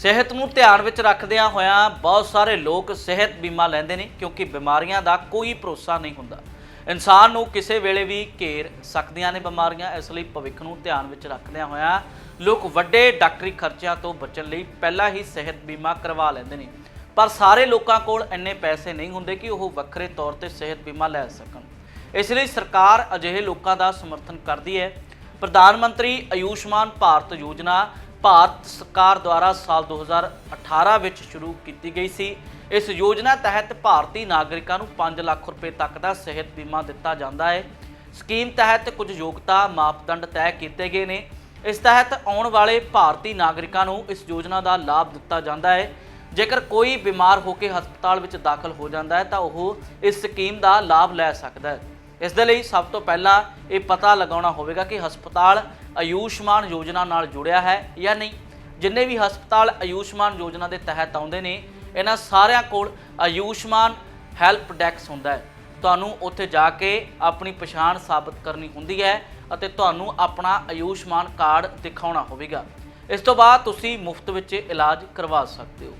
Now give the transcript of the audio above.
ਸਿਹਤ ਨੂੰ ਧਿਆਨ ਵਿੱਚ ਰੱਖਦਿਆਂ ਹੋਇਆਂ ਬਹੁਤ ਸਾਰੇ ਲੋਕ ਸਿਹਤ ਬੀਮਾ ਲੈਂਦੇ ਨੇ ਕਿਉਂਕਿ ਬਿਮਾਰੀਆਂ ਦਾ ਕੋਈ ਭਰੋਸਾ ਨਹੀਂ ਹੁੰਦਾ। ਇਨਸਾਨ ਨੂੰ ਕਿਸੇ ਵੇਲੇ ਵੀ ਘੇਰ ਸਕਦੀਆਂ ਨੇ ਬਿਮਾਰੀਆਂ, ਇਸ ਲਈ ਭਵਿੱਖ ਨੂੰ ਧਿਆਨ ਵਿੱਚ ਰੱਖਦਿਆਂ ਹੋਇਆਂ ਲੋਕ ਵੱਡੇ ਡਾਕਟਰੀ ਖਰਚਿਆਂ ਤੋਂ ਬਚਣ ਲਈ ਪਹਿਲਾਂ ਹੀ ਸਿਹਤ ਬੀਮਾ ਕਰਵਾ ਲੈਂਦੇ ਨੇ। ਪਰ ਸਾਰੇ ਲੋਕਾਂ ਕੋਲ ਇੰਨੇ ਪੈਸੇ ਨਹੀਂ ਹੁੰਦੇ ਕਿ ਉਹ ਵੱਖਰੇ ਤੌਰ ਤੇ ਸਿਹਤ ਬੀਮਾ ਲੈ ਸਕਣ। ਇਸ ਲਈ ਸਰਕਾਰ ਅਜਿਹੇ ਲੋਕਾਂ ਦਾ ਸਮਰਥਨ ਕਰਦੀ ਹੈ। ਪ੍ਰਧਾਨ ਮੰਤਰੀ ਆਯੁਸ਼ਮਾਨ ਭਾਰਤ ਯੋਜਨਾ ਭਾਰਤ ਸਰਕਾਰ ਦੁਆਰਾ ਸਾਲ 2018 ਵਿੱਚ ਸ਼ੁਰੂ ਕੀਤੀ ਗਈ ਸੀ। ਇਸ ਯੋਜਨਾ ਤਹਿਤ ਭਾਰਤੀ ਨਾਗਰਿਕਾਂ ਨੂੰ 5 ਲੱਖ ਰੁਪਏ ਤੱਕ ਦਾ ਸਿਹਤ ਬੀਮਾ ਦਿੱਤਾ ਜਾਂਦਾ ਹੈ। ਸਕੀਮ ਤਹਿਤ ਕੁਝ ਯੋਗਤਾ ਮਾਪਦੰਡ ਤੈਅ ਕੀਤੇ ਗਏ ਨੇ। ਇਸ ਤਹਿਤ ਆਉਣ ਵਾਲੇ ਭਾਰਤੀ ਨਾਗਰਿਕਾਂ ਨੂੰ ਇਸ ਯੋਜਨਾ ਦਾ ਲਾਭ ਦਿੱਤਾ ਜਾਂਦਾ ਹੈ। ਜੇਕਰ ਕੋਈ ਬਿਮਾਰ ਹੋ ਕੇ ਹਸਪਤਾਲ ਵਿੱਚ ਦਾਖਲ ਹੋ ਜਾਂਦਾ ਹੈ, ਤਾਂ ਉਹ ਇਸ ਸਕੀਮ ਦਾ ਲਾਭ ਲੈ ਸਕਦਾ ਹੈ। ਇਸ ਦੇ ਲਈ ਸਭ ਤੋਂ ਪਹਿਲਾਂ ਇਹ ਪਤਾ ਲਗਾਉਣਾ ਹੋਵੇਗਾ ਕਿ ਹਸਪਤਾਲ ਆਯੁਸ਼ਮਾਨ ਯੋਜਨਾ ਨਾਲ ਜੁੜਿਆ ਹੈ ਜਾਂ ਨਹੀਂ। ਜਿੰਨੇ ਵੀ ਹਸਪਤਾਲ ਆਯੁਸ਼ਮਾਨ ਯੋਜਨਾ ਦੇ ਤਹਿਤ ਆਉਂਦੇ ਨੇ, ਇਹਨਾਂ ਸਾਰਿਆਂ ਕੋਲ ਆਯੁਸ਼ਮਾਨ ਹੈਲਪ ਡੈਕਸ ਹੁੰਦਾ ਹੈ। ਤੁਹਾਨੂੰ ਉੱਥੇ ਜਾ ਕੇ ਆਪਣੀ ਪਛਾਣ ਸਾਬਤ ਕਰਨੀ ਹੁੰਦੀ ਹੈ ਅਤੇ ਤੁਹਾਨੂੰ ਆਪਣਾ ਆਯੁਸ਼ਮਾਨ ਕਾਰਡ ਦਿਖਾਉਣਾ ਹੋਵੇਗਾ। ਇਸ ਤੋਂ ਬਾਅਦ ਤੁਸੀਂ ਮੁਫਤ ਵਿੱਚ ਇਲਾਜ ਕਰਵਾ ਸਕਦੇ ਹੋ।